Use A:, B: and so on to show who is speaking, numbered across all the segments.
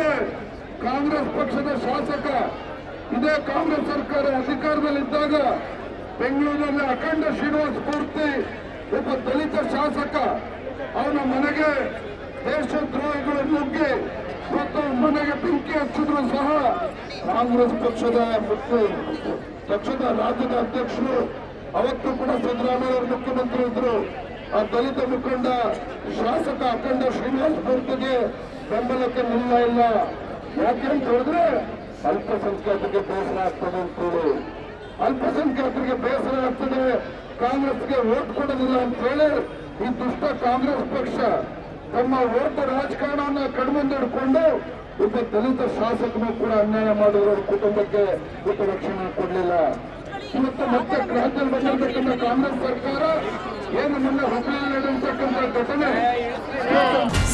A: ಹಿಂದೆ ಕಾಂಗ್ರೆಸ್ ಪಕ್ಷದ ಶಾಸಕ, ಇದೇ ಕಾಂಗ್ರೆಸ್ ಸರ್ಕಾರ ಅಧಿಕಾರದಲ್ಲಿದ್ದಾಗ ಬೆಂಗಳೂರಿನಲ್ಲಿ ಅಖಂಡ ಶ್ರೀನಿವಾಸ ಮೂರ್ತಿ ಒಬ್ಬ ದಲಿತ ಶಾಸಕ, ಅವನ ಮನೆಗೆ ದೇಶದ್ರೋಹಿಗಳು ನುಗ್ಗಿ ಮತ್ತು ಮನೆಗೆ ಬೆಂಕಿ ಹಚ್ಚಿದ್ರು ಸಹ ಕಾಂಗ್ರೆಸ್ ಪಕ್ಷದ ಮತ್ತು ಪಕ್ಷದ ರಾಜ್ಯದ ಅಧ್ಯಕ್ಷರು, ಅವತ್ತು ಕೂಡ ಸಿದ್ದರಾಮಯ್ಯ ಮುಖ್ಯಮಂತ್ರಿ ಇದ್ರು. ಆ ದಲಿತ ಮುಖಂಡ ಶಾಸಕ ಅಖಂಡ ಶ್ರೀನಿವಾಸ ಮೂರ್ತಿಗೆ ಬೆಂಬಲಕ್ಕೆ ನಿಲ್ಲ ಇಲ್ಲ. ಯಾಕೆ ಅಂತ ಹೇಳಿದ್ರೆ ಅಲ್ಪಸಂಖ್ಯಾತರಿಗೆ ಬೇಸರ ಆಗ್ತದೆ ಅಂತೇಳಿ. ಅಲ್ಪಸಂಖ್ಯಾತರಿಗೆ ಬೇಸರ ಆಗ್ತದೆ. ಕಾಂಗ್ರೆಸ್ಗೆ ಓಟ್ ಕೊಡೋದಿಲ್ಲ ಅಂತ ಹೇಳಿ ಈ ದುಷ್ಟ ಕಾಂಗ್ರೆಸ್ ಪಕ್ಷ ತಮ್ಮ ಓಟ್ ರಾಜಕಾರಣವನ್ನ ಕಡಿಮೆ ಒಬ್ಬ ದಲಿತ ಶಾಸಕನು ಕೂಡ ಅನ್ಯಾಯ ಮಾಡಿದ್ರು ಕುಟುಂಬಕ್ಕೆ ಉಪರಕ್ಷಣೆ ರಕ್ಷಣೆ ಕೊಡಲಿಲ್ಲ. ಇವತ್ತು ಮತ್ತೆ ರಾಜ್ಯದಲ್ಲಿ ಬಂದಿರತಕ್ಕಂಥ ಕಾಂಗ್ರೆಸ್ ಸರ್ಕಾರ ಏನು ಮೊನ್ನೆ ಹುಬ್ಬಳ್ಳಿಯಲ್ಲಿ ನಡೆದಿರ್ತಕ್ಕಂಥ ಘಟನೆ?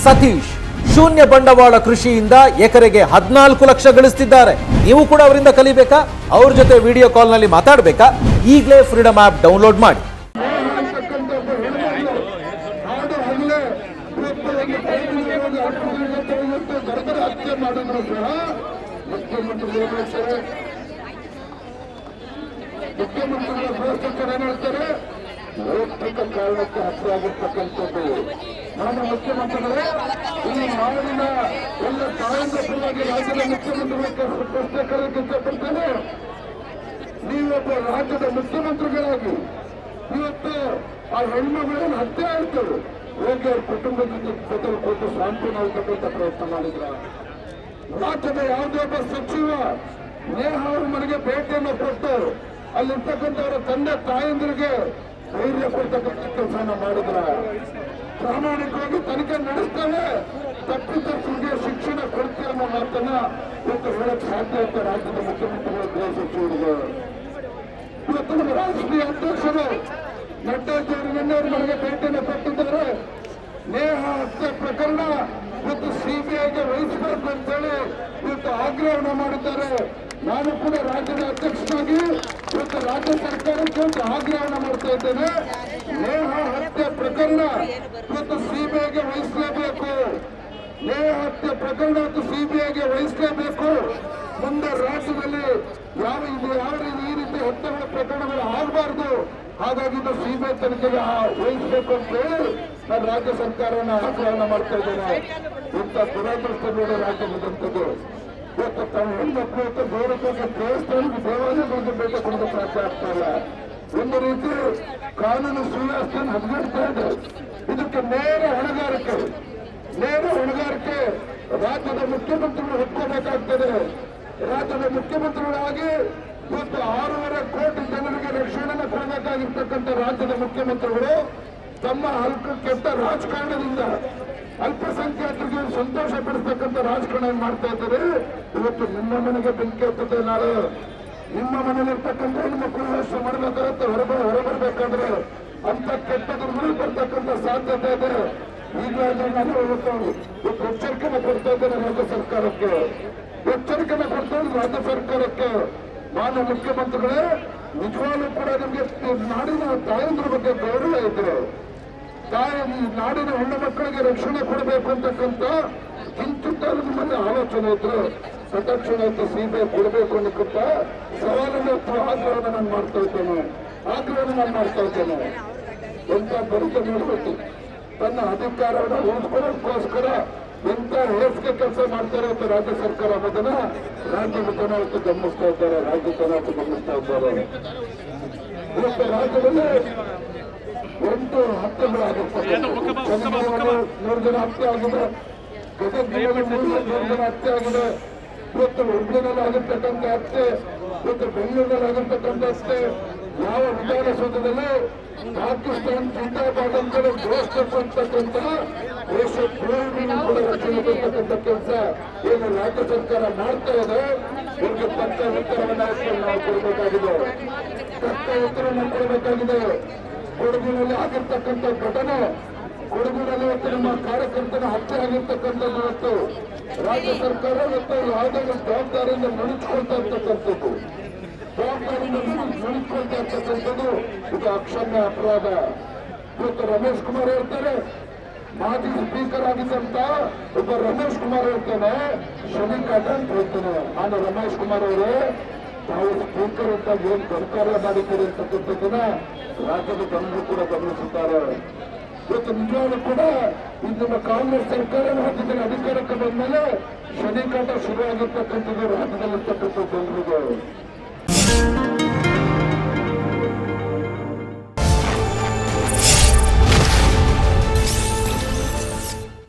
B: ಸತೀಶ್ ಶೂನ್ಯ ಬಂಡವಾಳ ಕೃಷಿಯಿಂದ ಎಕರೆಗೆ ಹದಿನಾಲ್ಕು ಲಕ್ಷ ಗಳಿಸ್ತಿದ್ದಾರೆ. ನೀವು ಕೂಡ ಅವರಿಂದ ಕಲಿಬೇಕಾ? ಅವ್ರ ಜೊತೆ ವಿಡಿಯೋ ಕಾಲ್ನಲ್ಲಿ ಮಾತಾಡಬೇಕಾ? ಈಗಲೇ ಫ್ರೀಡಮ್ ಆಪ್ ಡೌನ್ಲೋಡ್ ಮಾಡಿ.
A: ಅಂತಕ್ಕಂಥ ಒಬ್ಬ ಹೆಣ್ಮಗಳು ಹಾಡು ಹಲ್ಲೆ ಇವತ್ತು ಒಂದು ಕೈದಿರುವುದು ಅರ್ಥದಿಂದ ತೊಳೆಯುತ್ತೆ ಗರ್ಭದ ಹತ್ಯೆ ಮಾಡಿದ್ರು ಸಹ ಮುಖ್ಯಮಂತ್ರಿಗಳು ಹೇಳ್ತಾರೆ ಮುಖ್ಯಮಂತ್ರಿಗಳ ಭ್ರಷ್ಟಾಚಾರ ಹೇಳ್ತಾರೆ ವೈಯಕ್ತಿಕ ಕಾರಣಕ್ಕೆ ಹತ್ಯೆ ಆಗಿರ್ತಕ್ಕಂಥದ್ದು ಮಾನ್ಯ ಮುಖ್ಯಮಂತ್ರಿಗಳೇ, ಈ ನಾಡಿನ ಎಲ್ಲ ತಾಯಿಂದ ಸಲುವಾಗಿ ರಾಜ್ಯದ ಮುಖ್ಯಮಂತ್ರಿಗಳ ಪ್ರಶ್ನೆ ಕರೆಯಕ್ಕೆ ಇಷ್ಟಪಡ್ತೇನೆ ನೀವೊಬ್ಬ ರಾಜ್ಯದ ಮುಖ್ಯಮಂತ್ರಿಗಳಾಗಿ ಇವತ್ತು ಆ ಹೆಣ್ಮಗಳನ್ನು ಹತ್ಯೆ ಆಯ್ತು. ಹೋಗಿ ಅವ್ರ ಕುಟುಂಬದ ಜೊತೆ ಕೊಟ್ಟು ಸಾಂತ್ವನ ಆಗ್ತಕ್ಕಂಥ ಪ್ರಯತ್ನ ಮಾಡಿದ್ರ. ರಾಜ್ಯದ ಯಾವುದೇ ಒಬ್ಬ ಸಚಿವ ನೇಹ ಅವ್ರ ಮನೆಗೆ ಭೇಟಿಯನ್ನು ಕೊಟ್ಟು ಅಲ್ಲಿರ್ತಕ್ಕಂಥವರ ತಂದೆ ತಾಯಂದಿರಿಗೆ ಧೈರ್ಯ ಕೊಡ್ತಕ್ಕಂಥ ಕೆಲಸನ ಮಾಡಿದ್ರ ಪ್ರಾಮಾಣಿಕವಾಗಿ ತನಿಖೆ ನಡೆಸ್ತೇವೆ ತಪ್ಪಿತಸ್ಥರಿಗೆ ಶಿಕ್ಷಣ ಕೊಡ್ತೀವಿ ಅನ್ನೋ ಮಾತನ್ನ ಇವತ್ತು ಹೇಳಕ್ ಸಾಧ್ಯ ಅಂತ ರಾಜ್ಯದ ಮುಖ್ಯಮಂತ್ರಿಗಳು ಗೃಹ ಸಚಿವರಿಗೆ. ಇವತ್ತು ನಮ್ಮ ರಾಷ್ಟ್ರೀಯ ಅಧ್ಯಕ್ಷರು ನಡ್ಡಾಜಿಯವರು ನಿನ್ನೆ ಅವ್ರ ಮನೆಗೆ ಭೇಟಿಯನ್ನು ಕೊಟ್ಟಿದ್ದಾರೆ. ನೇಹ ಹತ್ಯೆ ಪ್ರಕರಣ ಇವತ್ತು ಸಿಬಿಐಗೆ ವಹಿಸಬೇಕು ಅಂತೇಳಿ ಇವತ್ತು ಆಗ್ರಹವನ್ನು ಮಾಡಿದ್ದಾರೆ. ನಾನು ಕೂಡ ರಾಜ್ಯದ ಅಧ್ಯಕ್ಷನಾಗಿ ಮತ್ತು ರಾಜ್ಯ ಸರ್ಕಾರಕ್ಕೆ ಒಂದು ಆಗ್ರಹವನ್ನು ಮಾಡ್ತಾ ಇದ್ದೇನೆ. ನೇಹ ಹತ್ಯೆ ಪ್ರಕರಣ ಇವತ್ತು ಸಿಬಿಐಗೆ ವಹಿಸಲೇಬೇಕು. ನೇಹ ಹತ್ಯೆ ಪ್ರಕರಣ ಸಿಬಿಐಗೆ ವಹಿಸಲೇಬೇಕು. ಮುಂದೆ ರಾಜ್ಯದಲ್ಲಿ ಯಾವ ಇದು ಯಾವ ರೀತಿ ಈ ರೀತಿ ಹತ್ಯೆಗಳ ಪ್ರಕರಣಗಳು ಆಗಬಾರ್ದು. ಹಾಗಾಗಿ ಇದು ಸಿಬಿಐ ತನಿಖೆಗೆ ವಹಿಸಬೇಕು ಅಂತ ನಾನು ರಾಜ್ಯ ಸರ್ಕಾರವನ್ನು ಆಗ್ರಹಣ ಮಾಡ್ತಾ ಇದ್ದೇನೆ. ಇಂಥ ದುರಾದೃಷ್ಟ ರಾಜ್ಯದಂಥದ್ದು ಇವತ್ತು ತಮ್ಮ ಇವತ್ತು ಗೌರವಕ್ಕೆ ದೇವಸ್ಥಾನಕ್ಕೆ ದೇವಾಲಯಗಳಿಗೆ ಭೇಟಿ ಕೊಡೋದಕ್ಕೆ ಸಾಧ್ಯ ಆಗ್ತಾ ಇಲ್ಲ ಒಂದು ರೀತಿ ಕಾನೂನು ಸುವ್ಯವಸ್ಥೆಯನ್ನು ಹದಗೆಡ್ತಾ ಇದೆ. ಇದಕ್ಕೆ ನೇರ ಹೊಣೆಗಾರಿಕೆ ನೇರ ಹೊಣೆಗಾರಿಕೆ ರಾಜ್ಯದ ಮುಖ್ಯಮಂತ್ರಿಗಳು ಹೊತ್ಕೋಬೇಕಾಗ್ತದೆ. ರಾಜ್ಯದ ಮುಖ್ಯಮಂತ್ರಿಗಳಾಗಿ ಇವತ್ತು ಆರೂವರೆ ಕೋಟಿ ಜನರಿಗೆ ರಕ್ಷಣೆಯನ್ನು ಕೊಡಬೇಕಾಗಿರ್ತಕ್ಕಂಥ ರಾಜ್ಯದ ಮುಖ್ಯಮಂತ್ರಿಗಳು ತಮ್ಮ ಅಲ್ಪ ಕೆಟ್ಟ ರಾಜಕಾರಣದಿಂದ ರಾಜಕಾರಣ ಮಾಡ್ತಾ ಇದ್ದಾರೆ. ಇವತ್ತು ನಿಮ್ಮ ಮನೆಗೆ ಬೆಂಕಿ ಹತ್ತದೆ ನಾಳೆ. ನಿಮ್ಮ ಮನೇಲಿರ್ತಕ್ಕಂಥ ಹೆಣ್ಮಕ್ಳು ವ್ಯವಸ್ಥೆ ಮಾಡಬೇಕಾಗತ್ತೆ ಹೊರಬ, ಹೊರಬರ್ಬೇಕಾದ್ರೆ ಅಂತ ಕೆಟ್ಟ ದುರ್ಗುಣ ಬರ್ತಕ್ಕಂಥ ಸಾಧ್ಯತೆ ಇದೆ. ಈಗಾಗಲೇ ನಾನು ಎಚ್ಚರಿಕೆನ ಕೊಡ್ತಾ ಇದ್ದೇನೆ ರಾಜ್ಯ ಸರ್ಕಾರಕ್ಕೆ. ಎಚ್ಚರಿಕೆನ ಕೊಡ್ತಾ ಇದ್ದೀನಿ ರಾಜ್ಯ ಸರ್ಕಾರಕ್ಕೆ. ಮಾನ್ಯ ಮುಖ್ಯಮಂತ್ರಿಗಳೇ, ನಿಜವಾಗ್ಲೂ ಕೂಡ ನಿಮಗೆ ನಾಡಿನ ತಾಯಂದ್ರ ಬಗ್ಗೆ ಗೌರವ ಇದ್ರು ತಾಯಿ ನಾಡಿನ ಹೆಣ್ಣು ಮಕ್ಕಳಿಗೆ ರಕ್ಷಣೆ ಕೊಡಬೇಕು ಅಂತಕ್ಕಂಥ ಕಿಂಚಿತ್ತಾದ್ರೂ ನಿಮ್ಮಲ್ಲಿ ಆಲೋಚನೆ ಇದ್ರೆ ಅಂತ ಸೀಬೆ ಕೊಡಬೇಕು ಅನ್ನಕ್ಕಂತ ಸವಾಲನ್ನು ಆಗ್ರಹವನ್ನು ನಾನು ಮಾಡ್ತಾ ಇದ್ದೇನೆ ಆಗ್ರಹವನ್ನು ನಾನು ಮಾಡ್ತಾ ಇದ್ದೇನೆ ಎಂತ ಬರಿತ ನೋಡ್ಬೇಕು ತನ್ನ ಅಧಿಕಾರವನ್ನು ಉಳಿಸ್ಕೊಳ್ಳೋದಕ್ಕೋಸ್ಕರ ಎಂತ ಹೇಸಿಗೆ ಕೆಲಸ ಮಾಡ್ತಾರೆ ಅಂತ ರಾಜ್ಯ ಸರ್ಕಾರ ಅನ್ನೋದನ್ನ ರಾಜ್ಯದ ಇವತ್ತು ಗಮನಿಸ್ತಾ ಇದ್ದಾರೆ ರಾಜ್ಯ ಇವತ್ತು ಗಮನಿಸ್ತಾ ಇದ್ದಾರೆ ಇವತ್ತು ರಾಜ್ಯದಲ್ಲಿ ಎಂಟು ಆಗುತ್ತೆ ನೂರು ಜನ ಹತ್ಯೆ ಆಗಿದೆ ಆಗಿದೆ ಇವತ್ತು ಹುಬ್ಳಿನಲ್ಲಿ ಆಗಿರ್ತಕ್ಕಂಥ ಅತ್ತೆ ಇವತ್ತು ಬೆಂಗಳೂರಿನಲ್ಲಿ ಆಗಿರ್ತಕ್ಕಂಥ ಅತ್ತೆ ಯಾವ ವಿಧಾನಸೌಧದಲ್ಲಿ ಪಾಕಿಸ್ತಾನ ಅಂತೇಳಿ ಘೋಷಿಸಬೇಕು ಅಂತಕ್ಕಂಥ ದೇಶ ಕೂಡ ರಕ್ಷಣೆ ಕೆಲಸ ಏನು ರಾಜ್ಯ ಸರ್ಕಾರ ಮಾಡ್ತಾ ಇದೆ ಇದಕ್ಕೆ ತಕ್ಕ ಉತ್ತರವನ್ನ ನಾವು ಕೊಡಬೇಕಾಗಿದೆ ತಕ್ಕ ಉತ್ತರವನ್ನು ಕೊಡಬೇಕಾಗಿದೆ ಕೊಡಗಿನಲ್ಲಿ ಆಗಿರ್ತಕ್ಕಂಥ ಘಟನೆ ಕೊಡಗಿನಲ್ಲಿ ಇವತ್ತು ನಮ್ಮ ಕಾರ್ಯಕರ್ತರ ಹತ್ತಿರವಿರ್ತಕ್ಕಂಥದ್ದು ಇವತ್ತು ರಾಜ್ಯ ಸರ್ಕಾರ ಇವತ್ತು ಯಾವುದೇ ಜವಾಬ್ದಾರಿಯಿಂದ ನುಡಿಸ್ಕೊಳ್ತಾ ಇರ್ತಕ್ಕಂಥದ್ದು. ಜವಾಬ್ದಾರಿಯಿಂದ ನುಡಿಸ್ಕೊಳ್ತಾ ಇದು ಅಕ್ಷಮ್ಯ ಅಪರಾಧ. ಇವತ್ತು ರಮೇಶ್ ಕುಮಾರ್ ಹೇಳ್ತಾರೆ, ಮಾಜಿ ಸ್ಪೀಕರ್ ಆಗಿದ್ದಂತ ಒಬ್ಬ ರಮೇಶ್ ಕುಮಾರ್ ಹೇಳ್ತಾನೆ ಶನಿ ಕಾಟ ಅಂತ ಹೇಳ್ತಾನೆ. ನಾನು ರಮೇಶ್ ಕುಮಾರ್ ಅವರೇ ತಾವು ಸ್ಪೀಕರ್ ಅಂತ ಏನ್ ಸರ್ಕಾರ ಮಾಡಿದ್ದೀರಿ ಅಂತಕ್ಕಂಥದ್ದನ್ನ ರಾಜ್ಯದ ಜನರು ಕೂಡ ಗಮನಿಸುತ್ತಾರೆ. ಇವತ್ತು ನಿಜವಾಗ್ಲೂ ಕೂಡ ಇಂದಿನ ಕಾಂಗ್ರೆಸ್ ಸರ್ಕಾರ ರಾಜ್ಯದಲ್ಲಿ ಅಧಿಕಾರಕ್ಕೆ ಬಂದ್ಮೇಲೆ ಶನಿಕಾಟ ಶುರು ಶುರುವಾಗಿರ್ತಕ್ಕಂಥದ್ದು ರಾಜ್ಯದಲ್ಲಿರ್ತಕ್ಕಂಥ ಜನರಿಗೆ